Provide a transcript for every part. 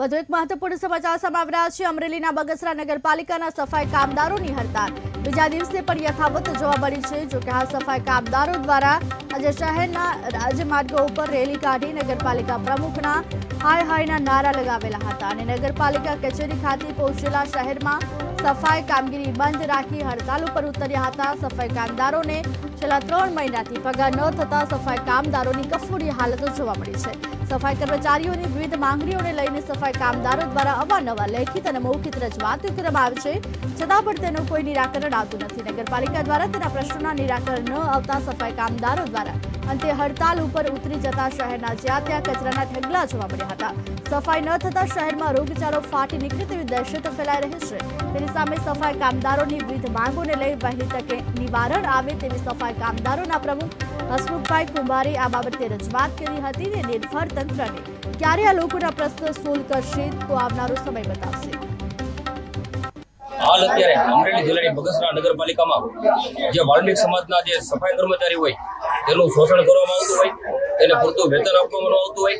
વધુ એક મહત્વપૂર્ણ સમાચાર સામે આવી છે. અમરેલીના બગસરા નગરપાલિકાના સફાઈ કામદારોની હડતાલ બીજા દિવસે પણ યથાવત જોવા મળી છે. જોકે આ સફાઈ કામદારો દ્વારા આજે શહેરના રાજમાર્ગો ઉપર રેલી કાઢી નગરપાલિકા પ્રમુખના હાય હાયના નારા લગાવેલા હતા અને નગરપાલિકા કચેરી ખાતે પહોંચેલા શહેરમાં સફાઈ કામગીરી બંધ રાખી હડતાલ ઉપર ઉતર્યા હતા. સફાઈ કામદારોને છેલ્લા ત્રણ મહિનાથી પગાર ન થતા સફાઈ કામદારોની કફોડી હાલત જોવા મળી છે. સફાઈ કર્મચારીઓની વિવિધ માંગણીઓને લઈને સફાઈ કામદારો દ્વારા અવારનવાર લેખિત અને મૌખિત રજૂઆત કરવામાં આવે છે. છતાં પણ તેનું કોઈ નિરાકરણ આવતું નથી. નગરપાલિકા દ્વારા તેના પ્રશ્નોના નિરાકરણ ન આવતા સફાઈ કામદારો દ્વારા અંતે હડતાલ ઉપર ઉતરી જતા શહેરના જ્યાં ત્યાં કચરાના ઢગલા જોવા મળ્યા હતા. સફાઈ ન થતા શહેરમાં રોગચાળો ફાટી નીકળે તેવી દહેશત ફેલાઈ રહી છે. તેની સામે સફાઈ કામદારોની વિવિધ માંગોને લઈ વહેલી તકે નિવારણ આવે તેવી સફાઈ કામદારોના પ્રમુખ હસમુખભાઈ કુંભારે આ બાબતે રજૂઆત કરી હતી ને નિર્ભર તંત્રને ક્યારે આ લોકોના પ્રશ્નો સોલ્વ કરશે તો આવનારો સમય બતાવશે. હાલ અત્યારે અમરેલી જિલ્લાની બગસરા નગરપાલિકામાં જે વાલ્મિક સમાજના જે સફાઈ કર્મચારી હોય તેનું શોષણ કરવામાં આવતું હોય તેને પૂરતું વેતન આપવામાં આવતું હોય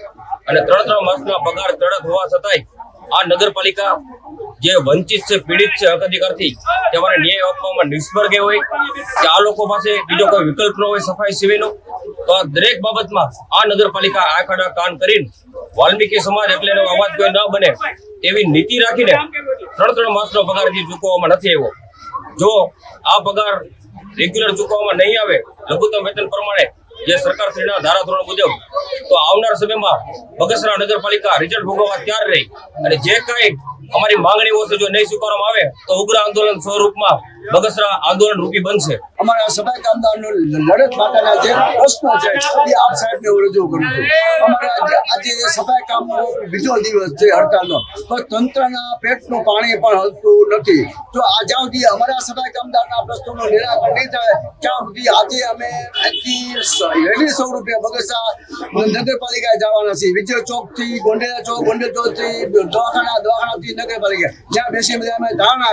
અને ત્રણ ત્રણ માસના પગાર ચડત હોવા છતાંય આ નગરપાલિકા જે વંચિત છે, પીડિત છે, હક અધિકારથી તેમને ન્યાય આપવામાં નિષ્ફળ ગઈ હોય કે આ લોકો પાસે બીજો કોઈ વિકલ્પ ન હોય સફાઈ સિવાયનો તો આ દરેક બાબતમાં આ નગરપાલિકા આખાડા કાન કરીને વાલ્મીકી સમાજ એટલે અવાજ કોઈ ન બને એવી નીતિ રાખીને ત્રણ ત્રણ માસનો પગાર હજી ચૂકવવામાં નથી આવ્યો. જો આ પગાર રેગ્યુલર ચૂકવવામાં નહીં આવે, લઘુત્તમ વેતન પ્રમાણે જે સરકારશ્રીના ધારાધોરણ મુજબ, તો આવનાર સમયમાં બગસરા નગરપાલિકા રિઝલ્ટ ભોગવવા તૈયાર રહી અને જે કાંઈ અમારી માંગણીઓ છે જો નહીં સ્વીકારવામાં આવે, તો ઉગ્ર આંદોલન સ્વરૂપમાં બગસરા આંદોલન રૂપી બનશે. અમારા સફાઈ કામદારનો લડત માટેના જે પ્રશ્નો છે, એ આપ સાહેબને રજૂ કરું છું. અમારા આજે- સફાઈ કામનો બીજો દિવસ છે હડતાલનો પણ તંત્રના પેટનું પાણી પણ હલતું નથી. તો આ જ્યાં સુધી અમારા સફાઈ કામદારના પ્રશ્નોનું નિરાકરણ નહીં થાય, ત્યાં સુધી આજે અમે અહીંથી રેલી સ્વરૂપે બગસા નગરપાલિકાએ જવાના છીએ. વિજય ચોકથી ગોંડેલા ચોક, ગોંડેલ ચોકથી દવાખાના, દવાખાનાથી નગરપાલિકા. જ્યાં બેસી બધા અમે ધારણા